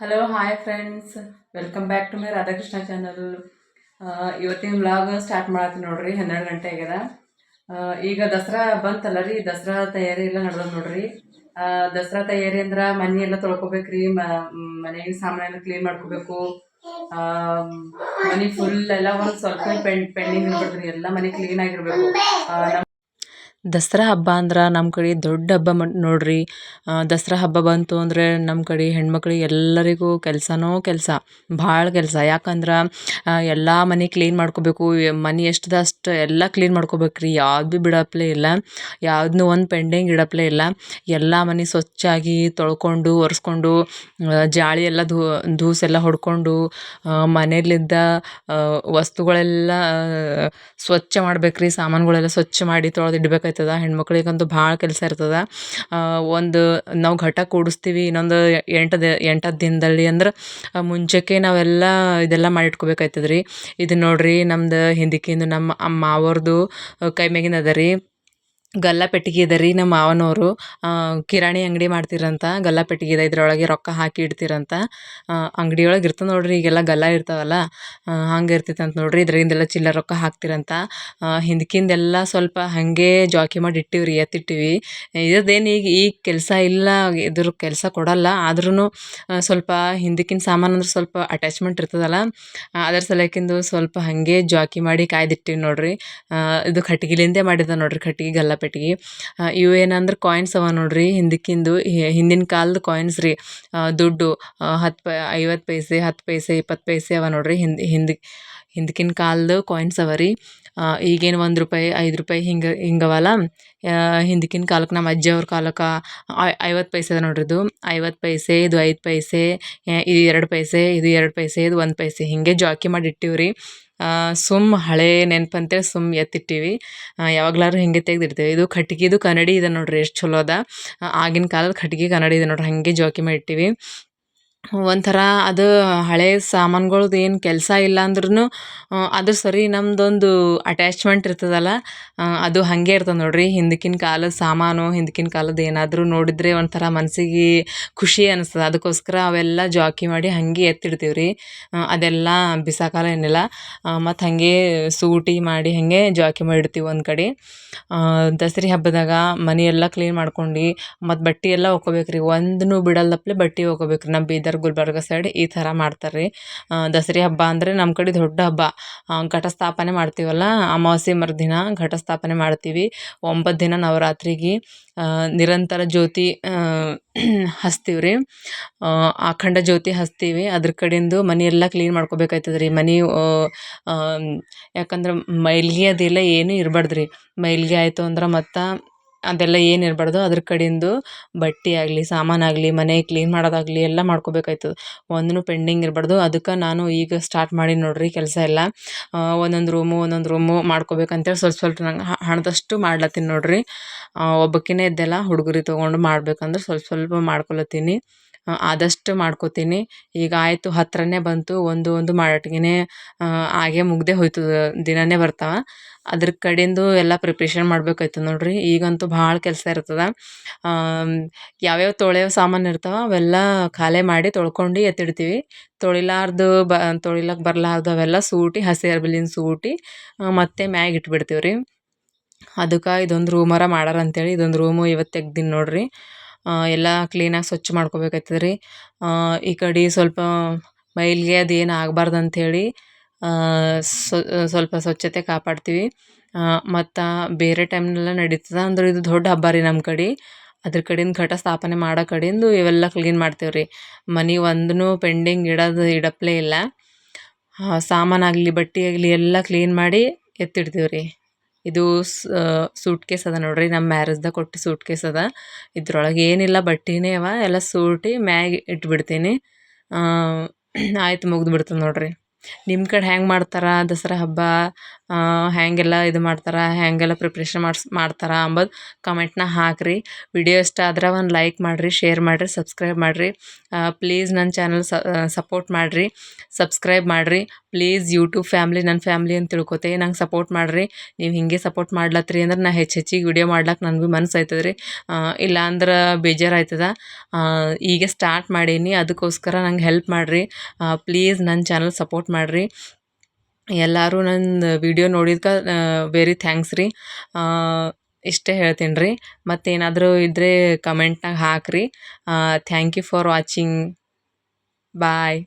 Hello hi friends welcome back to my Radhakrishna channel ಇವತ್ತಿನ vlog start ಮಾಡತ್ತೀನಿ ನೋಡ್ರಿ, ಹನ್ನೆರಡು ಗಂಟೆ ಆಗ್ಯದ. ಈಗ ದಸರಾ ಬಂತಲ್ಲ ರೀ, ದಸರಾ ತಯಾರಿ ಎಲ್ಲ ನಡೆದ ನೋಡ್ರಿ. ದಸರಾ ತಯಾರಿ ಅಂದ್ರೆ ಮನೆ ಎಲ್ಲ ತೊಳ್ಕೊಬೇಕ್ರಿ ಮನೆಗೆ ಸಾಮಾನೆಲ್ಲ ಕ್ಲೀನ್ ಮಾಡ್ಕೋಬೇಕು. ಮನೆ ಫುಲ್ ಎಲ್ಲ ಒಂದು ಸ್ವಲ್ಪ ಪೆಂಡ್ ಪೆಂಡಿಂಗ್ ಬಿಡ್ರಿ ಎಲ್ಲ ಮನೆ ಕ್ಲೀನ್ ಆಗಿರ್ಬೇಕು. ದಸರಾ ಹಬ್ಬ ಅಂದ್ರೆ ನಮ್ಮ ಕಡೆ ದೊಡ್ಡ ಹಬ್ಬ ಮ, ನೋಡ್ರಿ. ದಸರಾ ಹಬ್ಬ ಬಂತು ಅಂದರೆ ನಮ್ಮ ಕಡೆ ಹೆಣ್ಮಕ್ಳಿಗೆ ಎಲ್ಲರಿಗೂ ಕೆಲಸನೋ ಕೆಲಸ, ಭಾಳ ಕೆಲಸ. ಯಾಕಂದ್ರೆ ಎಲ್ಲ ಮನೆ ಕ್ಲೀನ್ ಮಾಡ್ಕೋಬೇಕು. ಮನೆ ಎಷ್ಟಿದೆ ಅಷ್ಟು ಎಲ್ಲ ಕ್ಲೀನ್ ಮಾಡ್ಕೋಬೇಕ್ರಿ. ಯಾವ್ದು ಭೀ ಬಿಡಪ್ಲೇ ಇಲ್ಲ. ಯಾವ್ದನ್ನೂ ಒಂದು ಪೆಂಡಿಂಗ್ ಇಡಪ್ಲೇ ಇಲ್ಲ. ಎಲ್ಲ ಮನೆ ಸ್ವಚ್ಛಾಗಿ ತೊಳ್ಕೊಂಡು, ಒರೆಸ್ಕೊಂಡು ಜಾಳಿ ಎಲ್ಲ ಧೂ ಧೂಸೆಲ್ಲ ಹೊಡ್ಕೊಂಡು ಮನೆಯಲ್ಲಿದ್ದ ವಸ್ತುಗಳೆಲ್ಲ ಸ್ವಚ್ಛ ಸ್ವಚ್ಛ ಮಾಡ್ಬೇಕ್ರಿ. ಸಾಮಾನುಗಳೆಲ್ಲ ಸ್ವಚ್ಛ ಮಾಡಿ ತೊಳೆದು ಇಡ್ಬೇಕಾಯ್ತದ ಹೆಣ್ಮಕ್ಳಿಗಂತೂ ಭಾಳ ಕೆಲಸ ಇರ್ತದ. ಒಂದು ನಾವು ಘಟ ಕೂಡಿಸ್ತೀವಿ, ಇನ್ನೊಂದು ಎಂಟು ದಿ ಎಂಟು ಹತ್ತು ದಿನದಲ್ಲಿ ಅಂದ್ರೆ ಮುಂಚೆಕ್ಕೆ ನಾವೆಲ್ಲ ಇದೆಲ್ಲ ಮಾಡಿ ಇಟ್ಕೋಬೇಕಾಯ್ತದ ರೀ ಇದು ನೋಡಿರಿ, ನಮ್ದು ಹಿಂದಕ್ಕಿಂದು ನಮ್ಮ ಮಾವರ್ದು ಕೈ ಮ್ಯಾಗಿನ ಅದ ರೀ. ಗಲ್ಲ ಪೆಟ್ಟಿಗೆ ಇದೆ ರೀ ನಮ್ಮ ಮಾವನವರು. ಕಿರಾಣಿ ಅಂಗಡಿ ಮಾಡ್ತಿರಂತ, ಗಲ್ಲ ಪೆಟ್ಟಿಗೆ ಇದೆ, ಇದ್ರೊಳಗೆ ರೊಕ್ಕ ಹಾಕಿ ಇಡ್ತಿರಂತ. ಅಂಗಡಿ ಒಳಗೆ ಇರ್ತದೆ ನೋಡ್ರಿ, ಈಗೆಲ್ಲ ಗಲ್ಲ ಇರ್ತಾವಲ್ಲ. ಹಂಗೆ ಇರ್ತೈತಂತ ನೋಡ್ರಿ, ಇದರಿಂದೆಲ್ಲ ಚಿಲ್ಲರೆ ರೊಕ್ಕ ಹಾಕ್ತಿರಂತ. ಹಿಂದಕ್ಕಿಂದೆಲ್ಲ ಸ್ವಲ್ಪ ಹಾಗೆ ಜಾಕಿ ಮಾಡಿ ಇಟ್ಟಿವ್ರಿ, ಎತ್ತಿಟ್ಟಿವಿ. ಇದ್ದೇನು ಈಗ ಈಗ ಕೆಲಸ ಇಲ್ಲ, ಇದ್ರ ಕೆಲಸ ಕೊಡಲ್ಲ. ಆದ್ರೂ ಸ್ವಲ್ಪ ಹಿಂದಕ್ಕಿನ ಸಾಮಾನು ಅಂದ್ರೆ ಸ್ವಲ್ಪ ಅಟ್ಯಾಚ್ಮೆಂಟ್ ಇರ್ತದಲ್ಲ. ಅದರ ಸಲಕ್ಕಿಂದು ಸ್ವಲ್ಪ ಹಾಗೆ ಜಾಕಿ ಮಾಡಿ ಕಾಯ್ದಿಟ್ಟಿವಿ ನೋಡ್ರಿ. ಇದು ಕಟ್ಗಿಲಿಂದೇ ಮಾಡಿದ ನೋಡ್ರಿ ಕಟ್ಗೆ ಗಲ್ಲ ಪೆಟ್ಟಿಗೆ. ಇವು ಏನಂದ್ರೆ ಕಾಯಿನ್ಸ್ ಅವ ನೋಡ್ರಿ. ಹಿಂದಕ್ಕಿಂದು ಹಿಂದಿನ ಕಾಲದ ಕಾಯಿನ್ಸ್ ರೀ. ದುಡ್ಡು ಹತ್ತು ಪ, ಐವತ್ತು ಪೈಸೆ, ಹತ್ತು ಪೈಸೆ, ಇಪ್ಪತ್ತು ಪೈಸೆ ಅವ ನೋಡ್ರಿ. ಹಿಂದೆ, ಹಿಂದಿ ಹಿಂದಕ್ಕಿನ ಕಾಲದ ಕಾಯಿನ್ಸ್ ಅವ ರೀ. ಈಗೇನು ಒಂದು ರೂಪಾಯಿ, ಐದು ರೂಪಾಯಿ ಹಿಂಗೆ, ಹಿಂಗವಲ್ಲ. ಹಿಂದಕ್ಕಿನ ಕಾಲಕ್ಕೆ ನಮ್ಮ ಅಜ್ಜಿ ಅವ್ರ ಕಾಲಕ್ಕೆ ಐವತ್ತು ಪೈಸೆ ಅದ ನೋಡ್ರಿ ಇದು. ಐವತ್ತು ಪೈಸೆ, ಇದು ಐದು ಪೈಸೆ ಇದು ಎರಡು ಪೈಸೆ, ಇದು ಎರಡು ಪೈಸೆ, ಇದು ಒಂದು ಪೈಸೆ. ಹಿಂಗೆ ಜಾಕಿ ಮಾಡಿ ಇಟ್ಟಿವ್ರಿ. ಸುಮ್ ಹಳೆ ನೆನಪಂತೇಳಿ ಸುಮ್ ಎತ್ತಿಟ್ಟಿವಿ. ಯಾವಾಗ್ಲಾರು ಹಿಂಗೆ ತೆಗ್ದಿಡ್ತೇವೆ. ಇದು ಕಟ್ಗಿದು ಕನ್ನಡಿ ಇದೆ ನೋಡ್ರಿ, ಎಷ್ಟು ಚಲೋ ಅದ. ಆಗಿನ ಕಾಲದ ಕಟ್ಗೆ ಕನ್ನಡಿ ಇದೆ ನೋಡ್ರಿ, ಹಂಗೆ ಜೋಕಿ ಮಾಡಿ ಇಟ್ಟಿವಿ. ಒಂಥರ ಅದು ಹಳೆ ಸಾಮಾನುಗಳ್ದು ಏನು ಕೆಲಸ ಇಲ್ಲ ಅಂದ್ರೂ ಅದು ಸರಿ ನಮ್ಮದೊಂದು ಅಟ್ಯಾಚ್ಮೆಂಟ್ ಇರ್ತದಲ್ಲ ಅದು ಹಾಗೆ ಇರ್ತದೆ ನೋಡಿರಿ. ಹಿಂದಕ್ಕಿನ ಕಾಲದ ಸಾಮಾನು ಹಿಂದಕ್ಕಿನ ಕಾಲದ ಏನಾದರೂ ನೋಡಿದರೆ ಒಂಥರ ಮನಸ್ಸಿಗೆ ಖುಷಿ ಅನಿಸ್ತದೆ. ಅದಕ್ಕೋಸ್ಕರ ಅವೆಲ್ಲ ಜಾಕಿ ಮಾಡಿ ಹಾಗೆ ಎತ್ತಿಡ್ತೀವಿ ರೀ ಅದೆಲ್ಲ ಬಿಸಾಕಾಲ ಏನಿಲ್ಲ. ಮತ್ತು ಹಾಗೆ ಸೂಟಿ ಮಾಡಿ ಹಾಗೆ ಜಾಕಿ ಮಾಡಿಡ್ತೀವಿ ಒಂದು ಕಡೆ. ದಸರಿ ಹಬ್ಬದಾಗ ಮನೆ ಎಲ್ಲ ಕ್ಲೀನ್ ಮಾಡ್ಕೊಂಡು, ಮತ್ತು ಬಟ್ಟೆ ಎಲ್ಲ ಒಕ್ಕೋಬೇಕು ರೀ ಒಂದೂ ಬಿಡಲ್ಲಪ್ಲೆ ಬಟ್ಟೆ ಒಕ್ಕೋಬೇಕು ರೀ ನಮ್ಮ ಬೀದರ್ ಗುಲ್ಬರ್ಗ ಸೈಡ್ ಈ ಥರ ಮಾಡ್ತಾರೆ ರೀ ದಸರಿ ಹಬ್ಬ ಅಂದರೆ ನಮ್ಮ ಕಡೆ ದೊಡ್ಡ ಹಬ್ಬ. ಘಟಸ್ಥಾಪನೆ ಘಟ ಸ್ಥಾಪನೆ ಮಾಡ್ತೀವಲ್ಲ, ಅಮಾವಾಸ್ಯೆ ಮರುದಿನ ಘಟ ಸ್ಥಾಪನೆ ಮಾಡ್ತೀವಿ. ಒಂಬತ್ತು ದಿನ ನವರಾತ್ರಿಗೆ ನಿರಂತರ ಜ್ಯೋತಿ ಹಚ್ತೀವಿ ರೀ ಅಖಂಡ ಜ್ಯೋತಿ ಹಚ್ತೀವಿ. ಅದ್ರ ಮನೆ ಮನೆಯೆಲ್ಲ ಕ್ಲೀನ್ ಮಾಡ್ಕೋಬೇಕಾಯ್ತದೆ ರೀ ಮನೆ ಯಾಕಂದ್ರೆ ಮೈಲ್ಗೆ ಅದೆಲ್ಲ ಏನೂ ಇರಬಾರ್ದು ರೀ ಮೈಲ್ಗೆ ಆಯಿತು ಅಂದ್ರೆ ಮತ್ತು ಅದೆಲ್ಲ ಏನು ಇರಬಾರ್ದು ಅದ್ರ ಕಡಿಂದು ಬಟ್ಟೆ ಆಗಲಿ ಸಾಮಾನಾಗಲಿ ಮನೆ ಕ್ಲೀನ್ ಮಾಡೋದಾಗಲಿ ಎಲ್ಲ ಮಾಡ್ಕೋಬೇಕಾಯ್ತದ ಒಂದೂ ಪೆಂಡಿಂಗ್ ಇರಬಾರ್ದು. ಅದಕ್ಕೆ ನಾನು ಈಗ ಸ್ಟಾರ್ಟ್ ಮಾಡಿ ನೋಡ್ರಿ ಕೆಲಸ ಎಲ್ಲ. ಒಂದೊಂದು ರೂಮು ಒಂದೊಂದು ರೂಮು ಮಾಡ್ಕೋಬೇಕಂತೇಳಿ ಸ್ವಲ್ಪ ಸ್ವಲ್ಪ ನಂಗೆ ಹಣದಷ್ಟು ಮಾಡ್ಲತ್ತೀನಿ ನೋಡ್ರಿ. ಒಬ್ಬಕ್ಕಿನೇ ಇದ್ದೆಲ್ಲ ಹುಡುಗರಿಗೆ ತೊಗೊಂಡು ಮಾಡ್ಬೇಕಂದ್ರೆ ಸ್ವಲ್ಪ ಸ್ವಲ್ಪ ಮಾಡ್ಕೊಳತ್ತೀನಿ ಆದಷ್ಟು ಮಾಡ್ಕೋತೀನಿ. ಈಗ ಆಯಿತು, ಹತ್ರನೇ ಬಂತು, ಒಂದು ಒಂದು ಮಾಡಟ್ಗೆನೆ ಆಗೇ ಮುಗ್ದೆ ಹೋಯ್ತು, ದಿನನೇ ಬರ್ತಾವೆ. ಅದ್ರ ಕಡಿಂದು ಎಲ್ಲ ಪ್ರಿಪ್ರೇಷನ್ ಮಾಡ್ಬೇಕಾಯ್ತದೆ ನೋಡ್ರಿ. ಈಗಂತೂ ಭಾಳ ಕೆಲಸ ಇರ್ತದೆ. ಯಾವ್ಯಾವ ತೊಳೆಯೋ ಸಾಮಾನು ಇರ್ತಾವೆ, ಅವೆಲ್ಲ ಖಾಲಿ ಮಾಡಿ ತೊಳ್ಕೊಂಡು ಎತ್ತಿಡ್ತೀವಿ. ತೊಳಿಲಾರ್ದು ಬ ತೊಳಿಲಕ್ಕೆ ಬರ್ಲಾರ್ದು ಅವೆಲ್ಲ ಸೂಟಿ, ಹಸಿ ಅರ್ಬಿಲಿನ ಸೂಟಿ ಮತ್ತೆ ಮ್ಯಾಗ ಇಟ್ಬಿಡ್ತೀವಿ ರೀ ಅದಕ್ಕೆ ಇದೊಂದು ರೂಮರ ಮಾಡಾರ ಅಂತೇಳಿ ಇದೊಂದು ರೂಮು ಇವತ್ತು ತೆಗ್ದೀನಿ ನೋಡ್ರಿ. ಎಲ್ಲ ಕ್ಲೀನಾಗಿ ಸ್ವಚ್ಛ ಮಾಡ್ಕೋಬೇಕಾಯ್ತದ ರೀ ಈ ಕಡೆ ಸ್ವಲ್ಪ ಮೈಲಿಗೆ ಅದು ಏನು ಆಗಬಾರ್ದು ಅಂಥೇಳಿ ಸ್ವಲ್ಪ ಸ್ವಚ್ಛತೆ ಕಾಪಾಡ್ತೀವಿ. ಮತ್ತು ಬೇರೆ ಟೈಮ್ನೆಲ್ಲ ನಡೀತದೆ ಅಂದ್ರೆ ಇದು ದೊಡ್ಡ ಹಬ್ಬ ರೀ ನಮ್ಮ ಕಡೆ. ಅದ್ರ ಕಡಿಂದ ಘಟ ಸ್ಥಾಪನೆ ಮಾಡೋ ಕಡಿಂದು ಇವೆಲ್ಲ ಕ್ಲೀನ್ ಮಾಡ್ತೇವೆ ರೀ ಮನೆ ಒಂದೂ ಪೆಂಡಿಂಗ್ ಇಡೋದು ಇಡಪ್ಲೇ ಇಲ್ಲ. ಸಾಮಾನಾಗಲಿ ಬಟ್ಟೆ ಆಗಲಿ ಎಲ್ಲ ಕ್ಲೀನ್ ಮಾಡಿ ಎತ್ತಿಡ್ತೀವಿ ರೀ ಇದು ಸೂಟ್ ಕೇಸ್ ಅದ ನೋಡ್ರಿ. ನಮ್ಮ ಮ್ಯಾರೇಜ್ದಾಗ ಕೊಟ್ಟು ಸೂಟ್ ಕೇಸ್ ಅದ. ಇದ್ರೊಳಗೆ ಏನಿಲ್ಲ, ಬಟ್ಟೆನೇ ಅವ. ಎಲ್ಲ ಸೂಟಿ ಮ್ಯಾಗ ಇಟ್ಬಿಡ್ತೀನಿ. ಆಯ್ತು ಮುಗ್ದು ಬಿಡ್ತದೆ ನೋಡ್ರಿ. ನಿಮ್ಮ ಕಡೆ ಹೆಂಗೆ ಮಾಡ್ತಾರೆ? ದಸರಾ ಹಬ್ಬ? ಹೇಗೆಲ್ಲ ಇದು ಮಾಡ್ತಾರೆ, ಹೇಗೆಲ್ಲ ಪ್ರಿಪ್ರೇಷನ್ ಮಾಡ್ಸ್, ಮಾಡ್ತಾರೆ ಅಂಬೋದು ಕಮೆಂಟ್ನ ಹಾಕಿರಿ. ವಿಡಿಯೋ ಇಷ್ಟ ಆದ್ರೆ ಒಂದು ಲೈಕ್ ಮಾಡಿರಿ ಶೇರ್ ಮಾಡಿರಿ ಸಬ್ಸ್ಕ್ರೈಬ್ ಮಾಡಿರಿ. ಪ್ಲೀಸ್ ನನ್ನ ಚಾನಲ್ ಸಪೋರ್ಟ್ ಮಾಡಿರಿ. ಸಬ್ಸ್ಕ್ರೈಬ್ ಮಾಡಿರಿ. ಪ್ಲೀಸ್ ಯೂಟ್ಯೂಬ್ ಫ್ಯಾಮ್ಲಿ ನನ್ನ ಫ್ಯಾಮ್ಲಿ ಅಂತ ತಿಳ್ಕೊತೆ. ನಂಗೆ ಸಪೋರ್ಟ್ ಮಾಡಿರಿ. ನೀವು ಹಿಂಗೆ ಸಪೋರ್ಟ್ ಮಾಡ್ಲತ್ರಿ ಅಂದ್ರೆ ನಾ ಹೆಚ್ಚು ಹೆಚ್ಚಿಗೆ ವಿಡಿಯೋ ಮಾಡ್ಲಕ್ಕೆ ನನಗೂ ಮನಸ್ಸು ಆಯ್ತದ ರೀ ಇಲ್ಲಾಂದ್ರೆ ಬೇಜಾರು ಆಯ್ತದ. ಈಗ ಸ್ಟಾರ್ಟ್ ಮಾಡೀನಿ. ಅದಕ್ಕೋಸ್ಕರ ನಂಗೆ ಹೆಲ್ಪ್ ಮಾಡಿರಿ. ಪ್ಲೀಸ್ ನನ್ನ ಚಾನಲ್ ಸಪೋರ್ಟ್ ಮಾಡಿರಿ. ಎಲ್ಲರೂ ನನ್ನ ವಿಡಿಯೋ ನೋಡಿದ್ಕೆ ವೆರಿ ಥ್ಯಾಂಕ್ಸ್ ರೀ. ಇಷ್ಟೇ ಹೇಳ್ತೀನಿ ರೀ. ಮತ್ತೇನಾದರೂ ಇದ್ದರೆ ಕಮೆಂಟ್ನಾಗ ಹಾಕಿರಿ. Thank you for watching bye